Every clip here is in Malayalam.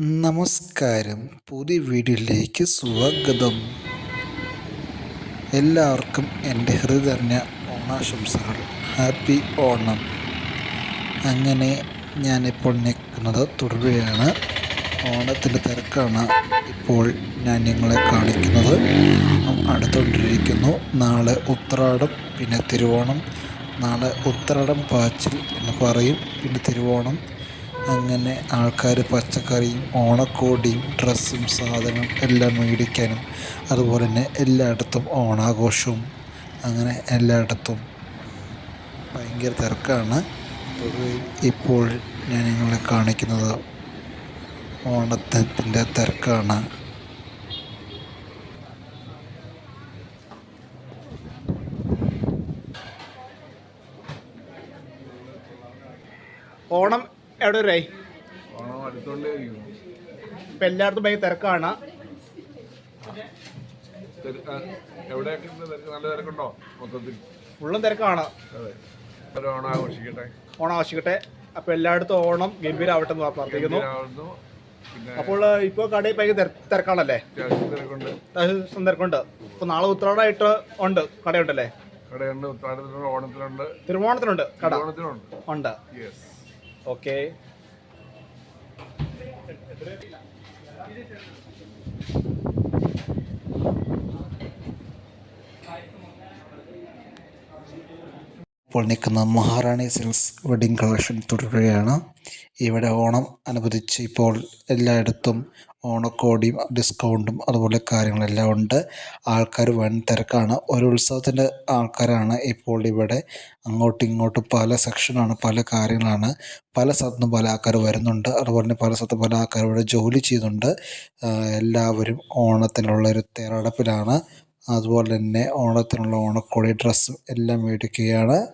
നമസ്കാരം. പുതിയ വീഡിയോയിലേക്ക് സ്വാഗതം. എല്ലാവർക്കും എന്റെ ഹൃദയറിഞ്ഞ ഓണാശംസകൾ. ഹാപ്പി ഓണം. അങ്ങനെ ഞാനിപ്പോൾ നിൽക്കുന്നത് തുടരുകയാണ് ഓണത്തിന്റെ തിരക്കാണ് ഇപ്പോൾ ഞാൻ നിങ്ങളെ കാണിക്കുന്നത്. അടുത്തുകൊണ്ടിരിക്കുന്നു. നാളെ ഉത്രാടം പിന്നെ തിരുവോണം. നാളെ ഉത്രാടം പാച്ചിൽ എന്ന് പറയും. പിന്നെ തിരുവോണം അങ്ങനെ ആൾക്കാർ പച്ചക്കറിയും ഓണക്കോടിയും ഡ്രസ്സും സാധനം എല്ലാം മേടിക്കാനും അതുപോലെ തന്നെ എല്ലായിടത്തും ഓണാഘോഷവും അങ്ങനെ എല്ലായിടത്തും ഭയങ്കര തിരക്കാണ്. ഇപ്പോൾ ഞാൻ നിങ്ങളെ കാണിക്കുന്നത് ഓണത്തിന്റെ തിരക്കാണ്. ഓണം എവിടെ വരെ ഓണം അടുത്തോണ്ടേ ഇരിക്കുന്നു. ഇപ്പൊ എല്ലായിടത്തും ഭയങ്കര തിരക്കാണ്. എവിടെയൊക്കെ നല്ല തിരക്കുണ്ടോ മൊത്തത്തിൽ? ഫുള്ളും തിരക്കാണ്. ഓണം ആഘോഷിക്കട്ടെ. ഓണം അപ്പൊ എല്ലായിടത്തും ഓണം ഗംഭീരാവട്ടെ എന്ന് പ്രാർത്ഥിക്കുന്നു. അപ്പോൾ ഇപ്പോൾ കടയിൽ ഭയങ്കര തിര- തിരക്കാണല്ലേ? തിരക്കുണ്ട്. ഇപ്പൊ നാളെ ഉത്രാടായിട്ട് ഉണ്ട്. കടയുണ്ടല്ലേ? കടയുണ്ട്. ഉത്രാടത്തിലുണ്ട് ഓണത്തിലുണ്ട്. തിരുവോണത്തിനുണ്ട് കട. ഉണ്ട്. ഓക്കെ ഇപ്പോൾ നിൽക്കുന്ന മഹാറാണി സിൽസ് വെഡിങ് കളക്ഷൻ തുടരുകയാണ്. ഇവിടെ ഓണം അനുവദിച്ച് ഇപ്പോൾ എല്ലായിടത്തും ഓണക്കോടിയും ഡിസ്കൗണ്ടും അതുപോലെ കാര്യങ്ങളെല്ലാം ഉണ്ട്. ആൾക്കാർ വൻ തിരക്കാണ് ഒരു ഉത്സവത്തിന്റെ ആൾക്കാരാണ് ഇപ്പോൾ ഇവിടെ. അങ്ങോട്ടും ഇങ്ങോട്ടും പല സെക്ഷനാണ് പല കാര്യങ്ങളാണ്. പല സ്ഥലത്തും പല ആൾക്കാർ വരുന്നുണ്ട്. അതുപോലെ തന്നെ പല സ്ഥലത്തും പല ആൾക്കാർ ഇവിടെ ജോലി ചെയ്യുന്നുണ്ട്. എല്ലാവരും ഓണത്തിനുള്ള ഒരു തയ്യാറെടുപ്പിലാണ്. അതുപോലെ തന്നെ ഓണത്തിനുള്ള ഓണക്കോടി ഡ്രസ്സും എല്ലാം മേടിക്കുകയാണ്.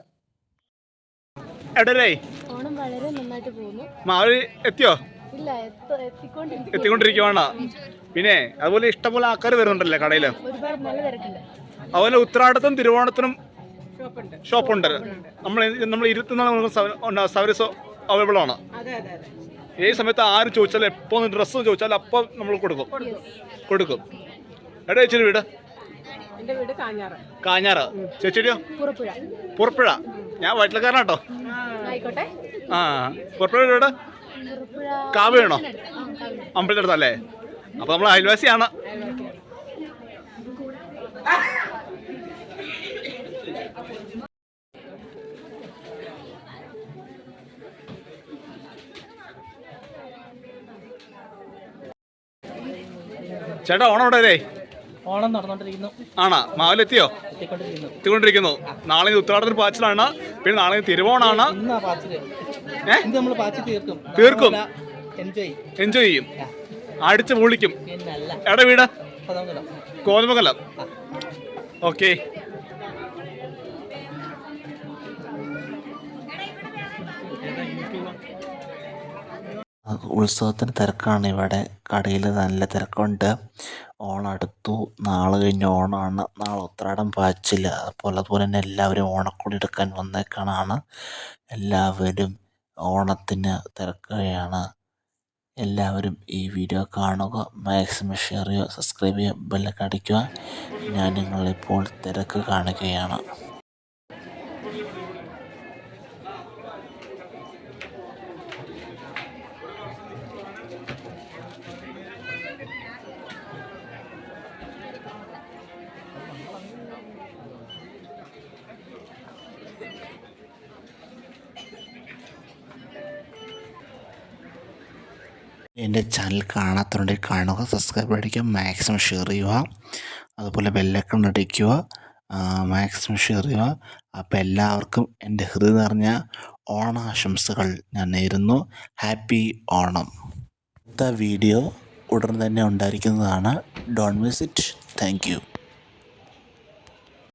എവിടെ ഓണം വളരെ നന്നായിട്ട് പോകുന്നു. എത്തിയോ? ഇല്ല എത്തിക്കൊണ്ടിരിക്കുവാണ്. പിന്നെ അതുപോലെ ഇഷ്ടംപോലെ ആൾക്കാർ വരുന്നുണ്ടല്ലേ കടയിൽ ഒരുപാട് നല്ല തിരക്കുണ്ട്. അതുപോലെ ഉത്രാടത്തും തിരുവോണത്തിനും ഷോപ്പുണ്ട്. നമ്മൾ നമ്മൾ ഇരുപത്തിനാല് സർവീസ് അവൈലബിൾ ആണ്. ഏത് സമയത്ത് ആര് ചോദിച്ചാലും എപ്പോൾ ഡ്രസ്സ് ചോദിച്ചാലും അപ്പോൾ നമ്മൾ കൊടുക്കും. കൊടുക്കും. എവിടെ ചേച്ചിയുടെ വീട്? കാഞ്ഞാറ്. ചേച്ചിയോ പുറപ്പുഴ. ഞാൻ വയറ്റിലക്കാരനാട്ടോ. ആ. പുറപ്പുഴ വീട് കാവ്യാണോ. അമ്പലത്തിന്റെ അടുത്തല്ലേ അപ്പോൾ നമ്മൾ അയൽവാസിയാണ്. ചേട്ടാ ഓണം ഉണ്ടോ അല്ലേ ഓണം നടന്നുകൊണ്ടിരിക്കുന്നു ആണോ? മാവിലെത്തിയോ? എത്തിക്കൊണ്ടിരിക്കുന്നു. എത്തിക്കൊണ്ടിരിക്കുന്നു. നാളെ ഉത്രാടത്തിന് പാച്ചിലാണ്. പിന്നെ നാളെ തിരുവോണാണ്. നമ്മൾ പാച്ചി തീർക്കും. തീർക്കും. എൻജോയ് എൻജോയ് ചെയ്യും. അടിച്ച് പൊളിക്കും. എവിടെ വീട്? കോതമംഗലം. ഓക്കെ. ഉത്സവത്തിന് തിരക്കാണ്. ഇവിടെ കടയിൽ നല്ല തിരക്കുണ്ട്. ഓണം അടുത്തു. നാളെ കഴിഞ്ഞ് ഓണമാണ് നാളെ ഉത്രാടം പാച്ചില്ല അപ്പോൾ അതുപോലെ തന്നെ എല്ലാവരും ഓണക്കോടി എടുക്കാൻ വന്നേക്കാണാണ്. എല്ലാവരും ഓണത്തിന് തിരക്കുകയാണ്. എല്ലാവരും ഈ വീഡിയോ കാണുക. മാക്സിമം ഷെയർ ചെയ്യുക സബ്സ്ക്രൈബ് ചെയ്യുക ബെല്ലൊക്കെ അടിക്കുക. ഞാൻ നിങ്ങളിപ്പോൾ തിരക്ക് കാണുകയാണ്. എന്റെ ചാനൽ കാണാത്തതുണ്ടെങ്കിൽ കാണുക സബ്സ്ക്രൈബ് അടിക്കുക മാക്സിമം ഷെയർ ചെയ്യുക. അതുപോലെ ബെല്ലൈക്കൺ അടിക്കുക മാക്സിമം ഷെയർ ചെയ്യുക. അപ്പോൾ എല്ലാവർക്കും എന്റെ ഹൃദയം നിറഞ്ഞ ഓണാശംസകൾ ഞാൻ നേരുന്നു. ഹാപ്പി ഓണം. അടുത്ത വീഡിയോ ഉടൻ തന്നെ ഉണ്ടായിരിക്കുന്നതാണ്. Don't miss it thank